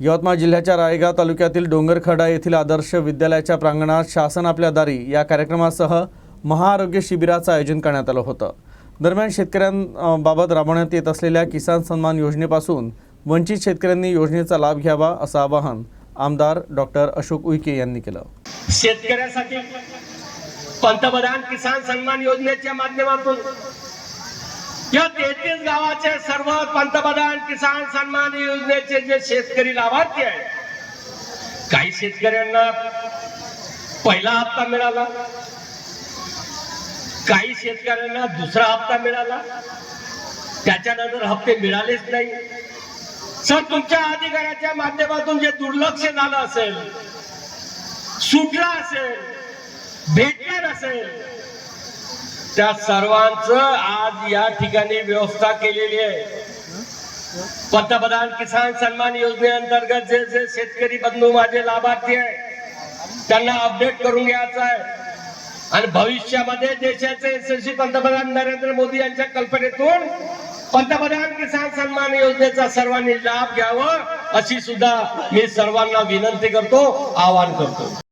यवतमाळ जिल्ह्याच्या रायगाव तालुक्यातील डोंगरखडा येथील आदर्श विद्यालयाच्या प्रांगणात शासन आपल्या दारी या कार्यक्रमासह महाआरोग्य शिबिराचं आयोजन करण्यात आलं होतं. दरम्यान शेतकऱ्यांबाबत राबवण्यात येत असलेल्या किसान सन्मान योजनेपासून वंचित शेतकऱ्यांनी योजनेचा लाभ घ्यावा असं आवाहन आमदार डॉक्टर अशोक उईके यांनी केलं. शेतकऱ्यासाठी पंतप्रधान किसान सन्मान योजनेच्या माध्यमातून या तेहतीस गावाचे सर्व पंतप्रधान किसान सन्मान योजनेचे जे शेतकरी लाभार्थी आहेत काही शेतकऱ्यांना पहिला हप्ता मिळाला काही शेतकऱ्यांना दुसरा हप्ता मिळाला त्याच्यानंतर हप्ते मिळालेच नाही. सर तुमच्या अधिकाऱ्याच्या माध्यमातून जे दुर्लक्ष झालं असेल सुटला असेल भेटलं नसेल त्या सर्वांचं आज या ठिकाणी व्यवस्था केलेली आहे. पंतप्रधान किसान सन्मान योजनेअंतर्गत जे जे शेतकरी बंधू माझे लाभार्थी आहे त्यांना अपडेट करून घ्यायचं आहे. आणि भविष्यामध्ये देशाचे यशस्वी पंतप्रधान नरेंद्र मोदी यांच्या कल्पनेतून पंतप्रधान किसान सन्मान योजनेचा सर्वांनी लाभ घ्यावा अशी सुद्धा मी सर्वांना विनंती करतो आवाहन करतो.